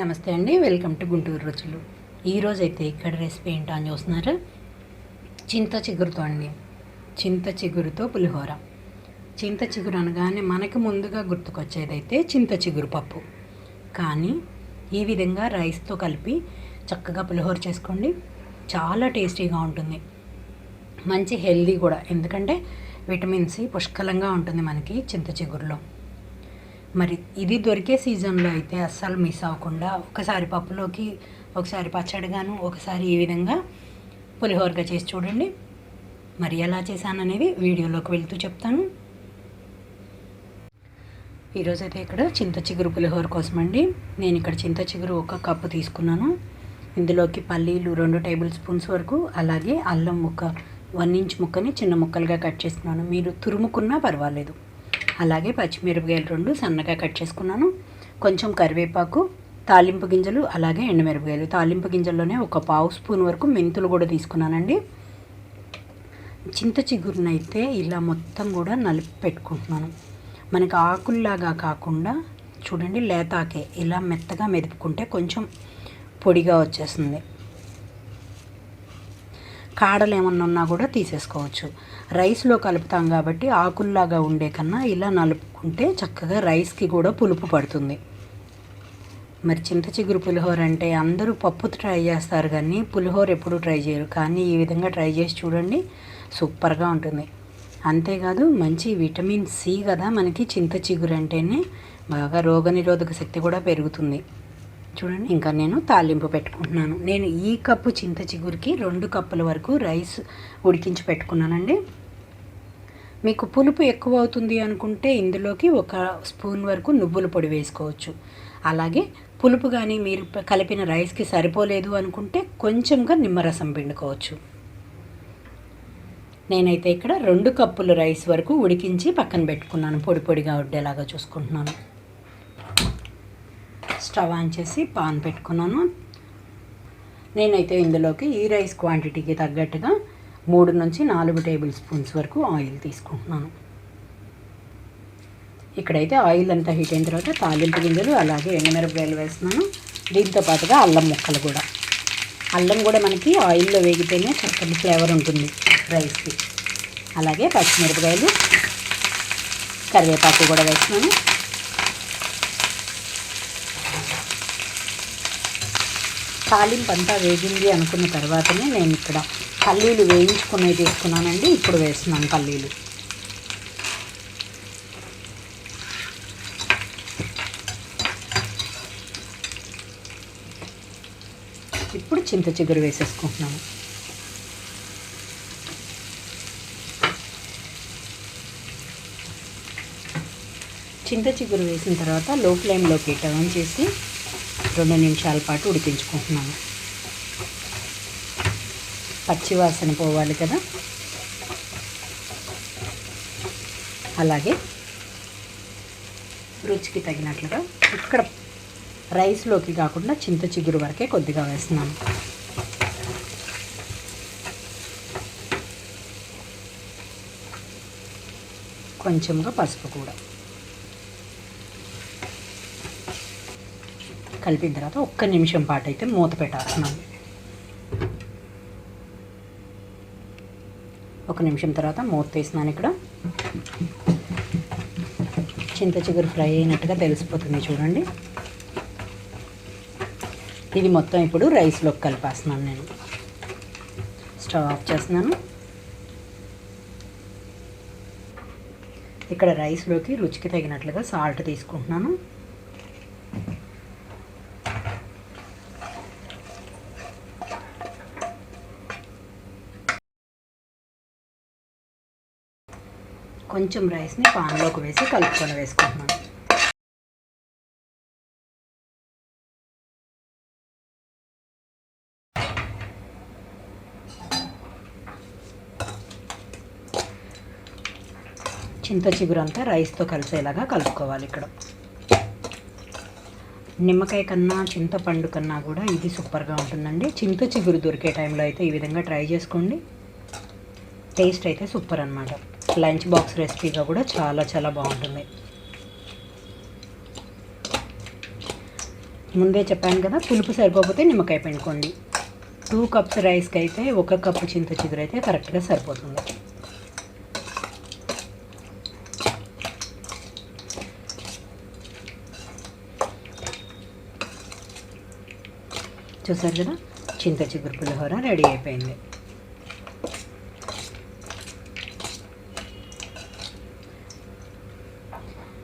నమస్తే అండి welcome to Guntur రుచులు. ఈరోజు అయితే ఇక్కడ రెసిపీ ఏంటో అని చూస్తున్నారు? చింత చిగురుతో అండి. చింత చిగురుతో పులిహోర. చింత చిగురు అనగానే మనకి ముందుగా గుర్తుకొచ్చేదైతే చింత చిగురు పప్పు. కానీ ఈ విధంగా రైస్తో కలిపి చక్కగా పులిహోర చేసుకోండి. చాలా టేస్టీగా ఉంటుంది. మంచి హెల్దీ కూడా. ఎందుకంటే విటమిన్ సి పుష్కలంగా ఉంటుంది మనకి చింత చిగురులో. మరి ఇది దొరికే సీజన్లో అయితే అస్సలు మిస్ అవ్వకుండా ఒకసారి పప్పులోకి ఒకసారి పచ్చడిగాను ఒకసారి ఈ విధంగా పులిహోరగా చేసి చూడండి. మరి ఎలా చేశాననేది వీడియోలోకి వెళ్తూ చెప్తాను. ఈరోజు అయితే ఇక్కడ చింత చిగురు పులిహోర కోసం అండి నేను ఇక్కడ చింత చిగురు ఒక కప్పు తీసుకున్నాను. ఇందులోకి పల్లీలు రెండు టేబుల్ స్పూన్స్ వరకు అలాగే అల్లం ముక్క వన్ ఇంచ్ ముక్కని చిన్న ముక్కలుగా కట్ చేస్తున్నాను. మీరు తురుముకున్నా పర్వాలేదు. అలాగే పచ్చిమిరపకాయలు రెండు సన్నగా కట్ చేసుకున్నాను. కొంచెం కరివేపాకు తాలింపు గింజలు అలాగే ఎండుమిరపకాయలు. తాలింపు గింజల్లోనే ఒక పావు స్పూన్ వరకు మెంతులు కూడా తీసుకున్నానండి. చింత చిగురునైతే ఇలా మొత్తం కూడా నలిపి పెట్టుకుంటున్నాను. మనకి ఆకుల్లాగా కాకుండా చూడండి లేతాకే ఇలా మెత్తగా మెదుపుకుంటే కొంచెం పొడిగా వచ్చేస్తుంది. కాడలు ఏమన్నా ఉన్నా కూడా తీసేసుకోవచ్చు. రైస్లో కలుపుతాం కాబట్టి ఆకుల్లాగా ఉండే కన్నా ఇలా నలుపుకుంటే చక్కగా రైస్కి కూడా పులుపు పడుతుంది. మరి చింత చిగురు పులిహోర అంటే అందరూ పప్పు ట్రై చేస్తారు కానీ పులిహోర ఎప్పుడు ట్రై చేయరు. కానీ ఈ విధంగా ట్రై చేసి చూడండి సూపర్గా ఉంటుంది. అంతేకాదు మంచి విటమిన్ సి కదా మనకి చింత చిగురు అంటేనే బాగా రోగనిరోధక శక్తి కూడా పెరుగుతుంది. చూడండి. ఇంకా నేను తాలింపు పెట్టుకుంటున్నాను. నేను ఈ కప్పు చింత చిగురికి రెండు కప్పుల వరకు రైస్ ఉడికించి పెట్టుకున్నానండి. మీకు పులుపు ఎక్కువ అవుతుంది అనుకుంటే ఇందులోకి ఒక స్పూన్ వరకు నువ్వుల పొడి వేసుకోవచ్చు. అలాగే పులుపు కానీ మీరు కలిపిన రైస్కి సరిపోలేదు అనుకుంటే కొంచెంగా నిమ్మరసం పిండుకోవచ్చు. నేనైతే ఇక్కడ రెండు కప్పులు రైస్ వరకు ఉడికించి పక్కన పెట్టుకున్నాను. పొడి పొడిగా ఉండేలాగా చూసుకుంటున్నాను. స్టవ్ ఆన్ చేసి పాన్ పెట్టుకున్నాను. నేనైతే ఇందులోకి ఈ రైస్ క్వాంటిటీకి తగ్గట్టుగా మూడు నుంచి నాలుగు టేబుల్ స్పూన్స్ వరకు ఆయిల్ తీసుకుంటున్నాను. ఇక్కడైతే ఆయిల్ అంతా హీట్ అయిన తర్వాత తాలింపు గింజలు అలాగే ఎండుమిరపకాయలు వేస్తున్నాను. దీంతో పాటుగా అల్లం ముక్కలు కూడా. అల్లం కూడా మనకి ఆయిల్లో వేగితేనే చక్కటి ఫ్లేవర్ ఉంటుంది రైస్కి. అలాగే పచ్చిమిరపకాయలు కరివేపాకు కూడా వేస్తున్నాను. తాలింపు అంతా వేగింది అనుకున్న తర్వాతనే నేను ఇక్కడ పల్లీలు వేయించుకున్నవి తీసుకున్నానండి. ఇప్పుడు వేస్తున్నాను పల్లీలు. ఇప్పుడు చింత చిగురు వేసేసుకుంటున్నాను. చింత చిగురు వేసిన తర్వాత లో ఫ్లేమ్లోకి టర్న్ చేసి రెండు నిమిషాల పాటు ఉడికించుకుంటున్నాను. పచ్చివాసన పోవాలి కదా. అలాగే రుచికి తగినట్లుగా ఇక్కడ రైస్లోకి కాకుండా చింత చిగురు వరకే కొద్దిగా వేస్తున్నాను. కొంచెంగా పసుపు కూడా. కలిపిన తర్వాత ఒక్క నిమిషం పాటు అయితే మూత పెట్టేస్తున్నాం. ఒక నిమిషం తర్వాత మూత తీసినాను ఇక్కడ. చింత చిగురు ఫ్రై అయినట్టుగా తెలిసిపోతుంది చూడండి. ఇది మొత్తం ఇప్పుడు రైస్లోకి కలిపేస్తున్నాను నేను. స్టవ్ ఆఫ్ చేస్తున్నాను. ఇక్కడ రైస్లోకి రుచికి తగినట్లుగా సాల్ట్ తీసుకుంటున్నాను. కొంచెం రైస్ని పాన్లోకి వేసి కలుపుకొని వేసుకుంటున్నాను చింత చిగురంతా రైస్తో కలిసేలాగా కలుపుకోవాలి ఇక్కడ. నిమ్మకాయ కన్నా చింతపండు కన్నా కూడా ఇది సూపర్గా ఉంటుందండి. చింత చిగురు దొరికే టైంలో అయితే ఈ విధంగా ట్రై చేసుకోండి. టేస్ట్ అయితే సూపర్ అనమాట లంచ్ బాక్స్ రెసిపీగా కూడా చాలా చాలా బాగుంటుంది. ముందే చెప్పాను కదా పులుపు సరిపోతే నిమ్మకాయ పిండుకోండి. టూ కప్స్ రైస్కి అయితే ఒక కప్పు చింత చిగురు అయితే కరెక్ట్గా సరిపోతుంది. చూసారు కదా చింత చిగురు పులిహోర రెడీ అయిపోయింది.